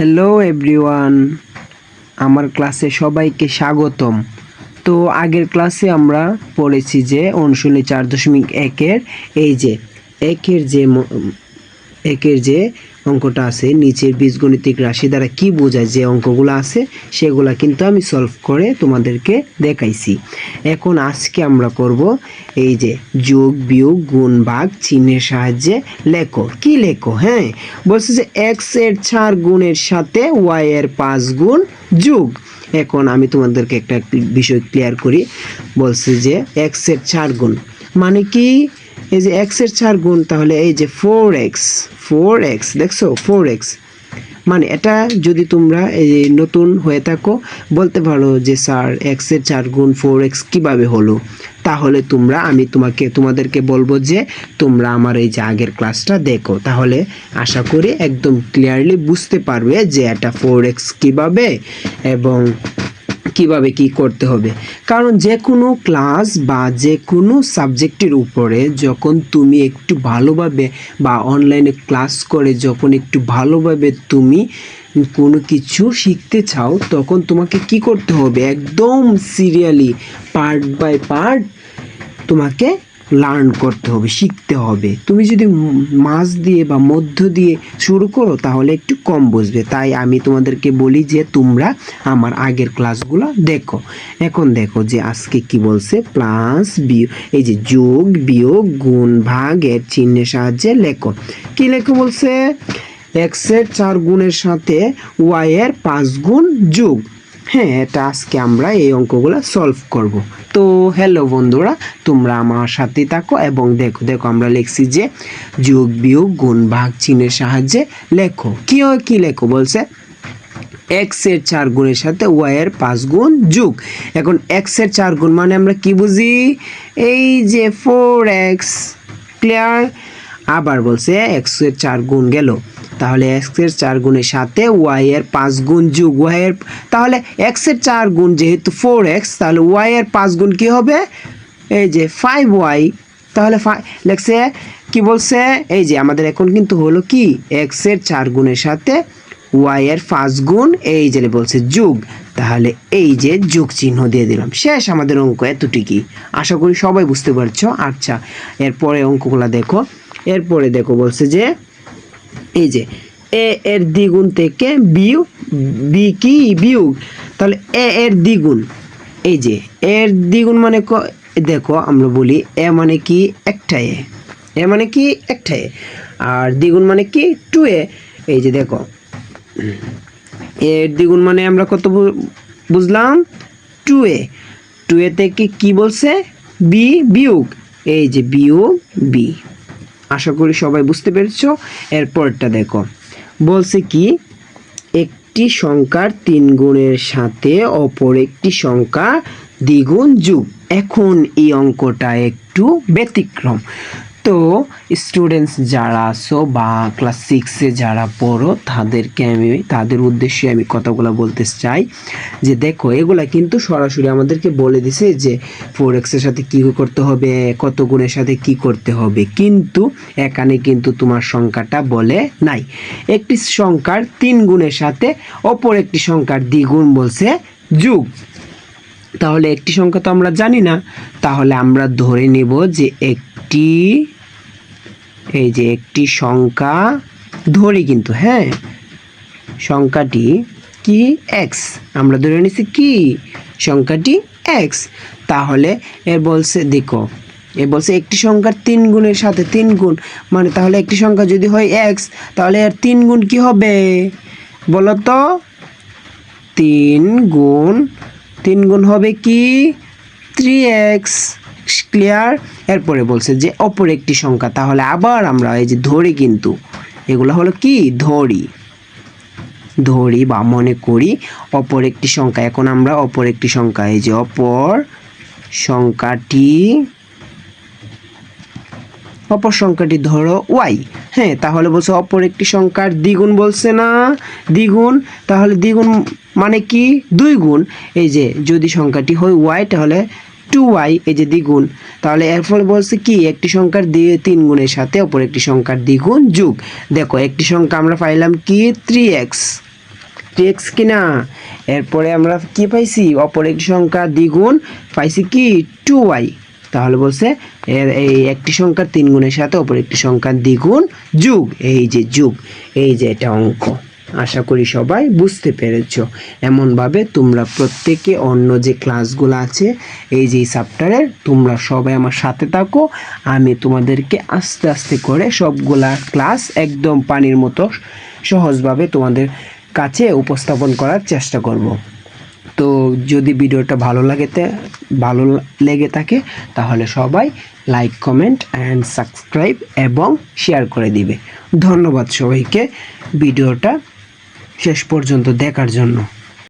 Hello everyone আমার ক্লাসে সবাইকে স্বাগতম। তো আগের ক্লাসে আমরা পড়েছি যে অনুশীলনী চার দশমিক একের, এই যে, একের যে একের যে অঙ্কটা আছে, নিচের বীজগণিতিক রাশি দ্বারা কি বোঝায় যে অঙ্কগুলো আছে, সেগুলা কিন্তু আমি সলভ করে তোমাদেরকে দেখাইছি। এখন আজকে আমরা করব এই যে যোগ, বিয়োগ, গুণ, ভাগ, চিহ্নের সাহায্যে লেখো। কি লেখো? হ্যাঁ বলছে যে এক্সের চার গুণের সাথে ওয়াই এর পাঁচ গুণ যোগ। এখন আমি তোমাদেরকে একটা বিষয় ক্লিয়ার করি। বলছে যে এক্সের চার গুণ মানে কি? এই যে এক্সের চার গুণ, তাহলে এই যে ফোর এক্স ফোর এক্স দেখছ? ফোর এক্স মানে এটা যদি তোমরা এই নতুন হয়ে থাকো, বলতে পারো যে স্যার এক্সের চার গুণ ফোর এক্স কীভাবে হলো? তাহলে তোমরা, আমি তোমাকে, তোমাদেরকে বলব যে তোমরা আমার এই যে আগের ক্লাসটা দেখো। তাহলে আশা করি একদম ক্লিয়ারলি বুঝতে পারবে যে এটা ফোর এক্স কীভাবে এবং কীভাবে কি করতে হবে। কারণ যে কোনো ক্লাস বা যে কোনো সাবজেক্টের উপরে যখন তুমি একটু ভালোভাবে বা অনলাইনে ক্লাস করে যখন একটু ভালোভাবে তুমি কোনো কিছু শিখতে চাও, তখন তোমাকে কি করতে হবে? একদম সিরিয়ালি পার্ট বাই পার্ট তোমাকে লার্ন করতে হবে, শিখতে হবে। তুমি যদি ম- মাঝ দিয়ে বা মধ্য দিয়ে শুরু করো, তাহলে একটু কম বুঝবে তাই আমি তোমাদেরকে বলি যে, তোমরা আমার আগের ক্লাসগুলো দেখো। এখন দেখো যে, আজকে কি বলছে? প্লাস বিয়োগ এই যে যোগ, বিয়োগ, গুণ, ভাগ, এর চিহ্নের সাহায্যে লেখো। কি লেখো বলছে? এক্সের চার গুণের সাথে ওয়াই এর পাঁচ গুণ যোগ। হ্যাঁ এটা আজকে আমরা এই অঙ্কগুলো সলভ করব। তো হ্যালো বন্ধুরা, তোমরা আমার সাথে থাকো এবং দেখো দেখো আমরা লিখছি যে যোগ বিয়োগ গুণ ভাগ চিহ্নের সাহায্যে লেখো। কি হয়, কি লেখো বলছে? এক্সের চার গুণের সাথে ওয়াই এর পাঁচ গুণ যোগ। এখন এক্সের চার গুণ মানে আমরা কি বুঝি? এই যে ফোর এক্স ক্লিয়ার আবার বলছে এক্সের চার গুণ গেল। তাহলে এক্সের চার গুণের সাথে ওয়াই এর পাঁচ গুণ যোগ ওয়াই এর, তাহলে এক্সের চার গুণ যেহেতু ফোর এক্স তাহলে ওয়াই এর পাঁচ গুণ কি হবে? এই যে ফাইভ ওয়াই তাহলে লেখছে কি বলছে? এই যে আমাদের এখন কিন্তু হলো কি? এক্সের চার গুণের সাথে ওয়াই এর পাঁচ গুণ, এই যে বলছে যোগ, তাহলে এই যে যোগ চিহ্ন দিয়ে দিলাম। শেষ আমাদের অঙ্ক এতটুকুই। আশা করি সবাই বুঝতে পারছ। আচ্ছা এরপরে অঙ্কগুলো দেখো। এরপরে দেখো বলছে যে এই যে, এ এর দ্বিগুণ থেকে বিয়োগ, বি কি? বিয়োগ। তাহলে এ এর দ্বিগুণ। এই যে, এর দ্বিগুণ মানে দেখো, আমরা বলি এ মানে কি? একটা এ। এ মানে কি? একটা এ। আর দ্বিগুণ মানে কি? Two A. এই যে, দেখো। এর দ্বিগুণ মানে আমরা কত বুঝলাম? টু এ। টু এ থেকে কি বলছে? বি বিয়োগ। এই যে, বিয়োগ, বি। আশা করি সবাই বুঝতে পেরেছ। এরপরটা দেখো। বলছে কি, একটি সংখ্যার তিন গুণের সাথে অপর একটি সংখ্যা দ্বিগুণ যুগ। এখন এই অঙ্কটা একটু ব্যতিক্রম। তো স্টুডেন্টস যারা আসো বা ক্লাস সিক্সে যারা পড়ো, তাদেরকে আমি, তাদের উদ্দেশ্যে আমি কথাগুলো বলতে চাই। যে দেখো, এগুলা কিন্তু সরাসরি আমাদেরকে বলে দিছে যে ফোর এক্সের সাথে কী করতে হবে, কত গুণের সাথে কি করতে হবে। কিন্তু এখানে কিন্তু তোমার সংখ্যাটা বলে নাই। একটি সংখ্যার তিন গুণের সাথে অপর একটি সংখ্যার দ্বিগুণ বলছে যুগ। তাহলে একটি সংখ্যা তো আমরা জানি না। তাহলে আমরা ধরে নেব যে একটি, এই যে একটি সংখ্যা ধরি কিন্তু হ্যাঁ? সংখ্যাটি কি? এক্স আমরা ধরে নিছি কি? সংখ্যাটি এক্স তাহলে এ বলছে, দেখো, এ বলছে একটি সংখ্যার তিন গুণের সাথে তিন গুণ মানে তাহলে একটি সংখ্যা যদি হয় এক্স তাহলে এর তিন গুণ কি হবে? বলো তো তিন গুণ তিন গুণ হবে কি? থ্রি এক্স ক্লিয়ার এরপরে বলছে যে, অপর একটি সংখ্যা, তাহলে আবার আমরা এই যে ধরি কিন্তু, এগুলো হলো কি? ধরি। ধরি বা মনে করি, অপর একটি সংখ্যা। এখন আমরা অপর একটি সংখ্যা, এই যে অপর সংখ্যাটি অপর সংখ্যাটি ধরো ওয়াই হ্যাঁ তাহলে বলছে অপর একটি সংখ্যার দ্বিগুণ বলছে না? দ্বিগুণ, তাহলে দ্বিগুণ মানে কি? দুই গুণ। এই যে যদি সংখ্যাটি হয় ওয়াই তাহলে টু ওয়াই এই যে দ্বিগুণ। তাহলে এর ফলে বলছে কি? একটি সংখ্যার দিয়ে তিন গুণের সাথে অপর একটি সংখ্যার দ্বিগুণ যুগ। দেখো, একটি সংখ্যা আমরা পাইলাম কি? থ্রি এক্স থ্রি এক্স কিনা? এরপরে আমরা কি পাইছি? অপর একটি সংখ্যা দ্বিগুণ পাইছি কি? টু ওয়াই তাহলে বলছে এর, এই একটি সংখ্যার তিন গুণের সাথে অপর একটি সংখ্যার দ্বিগুণ যুগ। এই যে যুগ, এই যে এটা অঙ্ক। আশা করি সবাই বুঝতে পেরেছ। এমনভাবে তোমরা প্রত্যেকে অন্য যে ক্লাসগুলো আছে, এই যে চ্যাপ্টারের, তোমরা সবাই আমার সাথে থাকো। আমি তোমাদেরকে আস্তে আস্তে করে সবগুলা ক্লাস একদম পানির মতো সহজভাবে তোমাদের কাছে উপস্থাপন করার চেষ্টা করব। তো যদি ভিডিওটা ভালো লাগে ভালো লেগে থাকে, তাহলে সবাই লাইক, কমেন্ট অ্যান্ড সাবস্ক্রাইব এবং শেয়ার করে দিবে। ধন্যবাদ সবাইকে। ভিডিওটা শেষ পর্যন্ত দেখার জন্য।